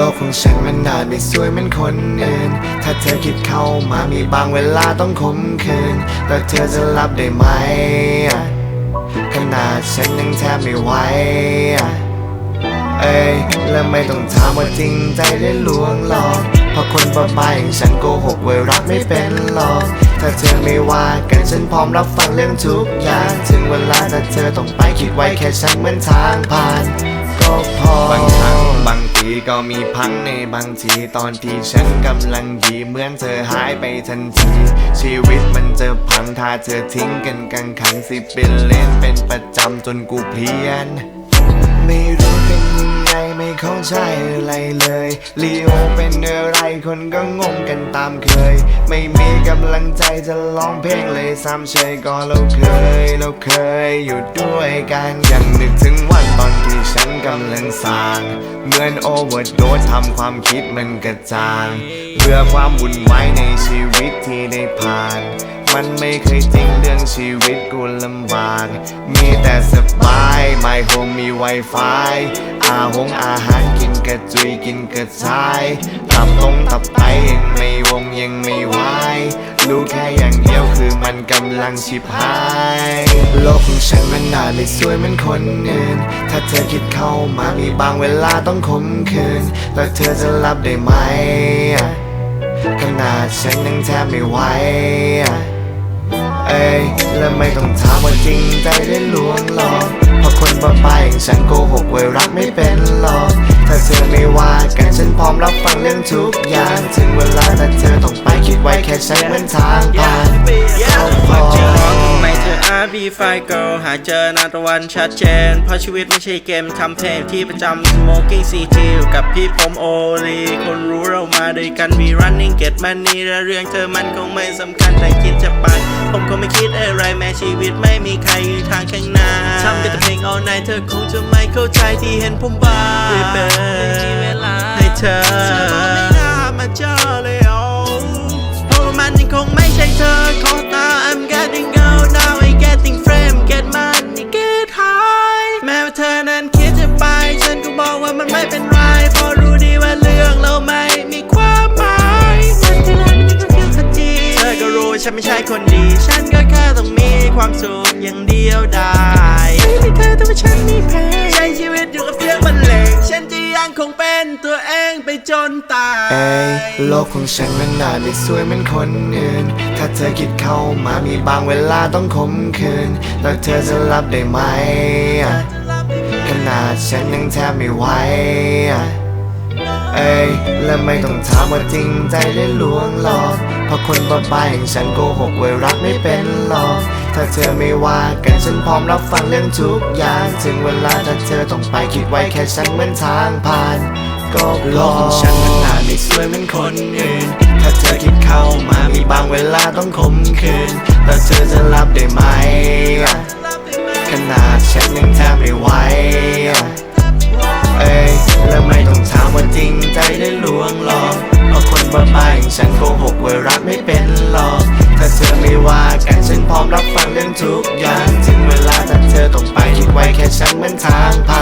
อาจไม่สวยเหมือนคนอื่น ถ้าเธอคิดเข้ามามีบางเวลาต้องคมคืนแต่เธอจะรับได้ไหม ขนาดฉันยังแทบไม่ไหวเอ้ยและไม่ต้องถามว่าจริงใจได้ลวงหลอกเพราะคนบ้าอย่างฉันโกหกไว้รักไม่เป็นหรอก ถ้าเธอไม่ว่ากันฉันพร้อมรับฟังเรื่องทุกอย่าง ถึงเวลาถ้าเธอต้องไปคิดไว้แค่ฉันเหมือนทางผ่าน ก็พอบางครั้งบางทีก็มีพังในบางที ตอนที่ฉันกำลังดีเหมือนเธอหายไปทันที ชีวิตมันจะพังถ้าเธอทิ้งกันกลางคันสิเป็นเล่นเป็นประจำจนกูเพี้ยน ไม่รู้เป็นยังไงไม่เข้าใจอะไรเลยลีโอเป็นอะไรคนก็งงกันตามเคย ไม่มีกำลังใจจะร้องเพลงเลยซ้ำเชยก็เราเคย เราเคยอยู่ด้วยกันยังนึกถึงำลังสร้างเหมือนโอเวอร์โดสทำความคิดมันกระจางเพื่อความวุ่นวายในชีวิตที่ได้ผ่าน มันไม่เคยจริงเรื่องชีวิตกูลำบาก มีแต่สบาย My home มี Wi-Fi อาหงอาหาร กินกระจุยกินกระชายตับตรงตับไตยังไม่วงยังไม่ไหวรู้แค่อย่างเดียวคือมันกำลังชิบหาย โลกของฉันมันน่าไม่สวยเหมือนคนอื่น ถ้าเธอคิดเข้ามามีบางเวลาต้องคมคืนแล้วเธอจะรับได้ไหม ขนาดฉันยังแทบไม่ไหวเอ้ยและไม่ต้องถามว่าจริงใจได้ลวงหลอก เพราะคนบ้าๆอย่างฉันโกหกไว้รักไม่เป็นหรอกถ้าเธอไม่ว่ากันฉันพร้อมรับฟังเรื่องทุกอย่างถึงเวลาถ้าเธอต้องไปคิดไว้แค่ฉันเหมือนทางผ่านก็พอเจอร้องทำไม เธอ RB ไฟ girl หาเจอนาตะวันชัดเจน เพราะชีวิตไม่ใช่เกมทำเพลงที่ประจำ smoking CT อยู่กับพี่ผมโอลีคนรู้เรามาด้วยกัน we running get money และเรื่องเธอมันคงไม่สำคัญแต่คิดจะไป ผมคงไม่คิดอะไรแม้ชีวิตไม่มีใครอยู่ทางข้างหน้าทำแต่เพลง all night เธอคงจะไม่เข้าใจที่เห็นผมบ้าไม่มีเวลาให้เธอไม่น่ามาเจอเลยโอ้เพราะว่ามันยังคงไม่ใช่เธอขอ ฉันไม่ใช่คนดี ฉันก็แค่ต้องมีความสุขอย่างเดียวได้ไม่มีเธอแต่ว่าฉันมีเพลงใช้ชีวิตอยู่กับเสียงบรรเลงฉันจะยังคงเป็นตัวเองไปจนตายเอ้ยโลกของฉันมันน่าไม่สวยเหมือนคนอื่น ถ้าเธอคิดเข้ามามีบางเวลาต้องคมคืน แล้วเธอจะรับได้ไหม ขนาดฉันยังแทบไม่ไหวเอ้ยและไม่ต้องถามว่าจริงใจได้ลวงหลอก ราะคนบ้าๆอย่างฉันโกหกไว้รักไม่เป็นหรอก ถ้าเธอไม่ว่ากันฉันพร้อมรับฟังเรื่องทุกอย่าง ถึงเวลาถ้าเธอต้องไปคิดไว้แค่ฉันเหมือนทางผ่าน ก็โลกของฉันมันน่าไม่สวยเหมือนคนอื่น ถ้าเธอคิดเข้ามามีบางเวลาต้องคมคืนแล้วเธอจะรับได้ไหม ขนาดฉันยังแทบไม่ไหวเอ้ยและไม่ต้องถา ว่ารักไม่เป็นหรอกถ้าเธอไม่ว่ากันฉันพร้อมรับฟังเรื่องทุกอย่าง ถึงเวลาถ้าเธอต้องไปคิดไว้แค่ฉันเหมือนทางผ่าน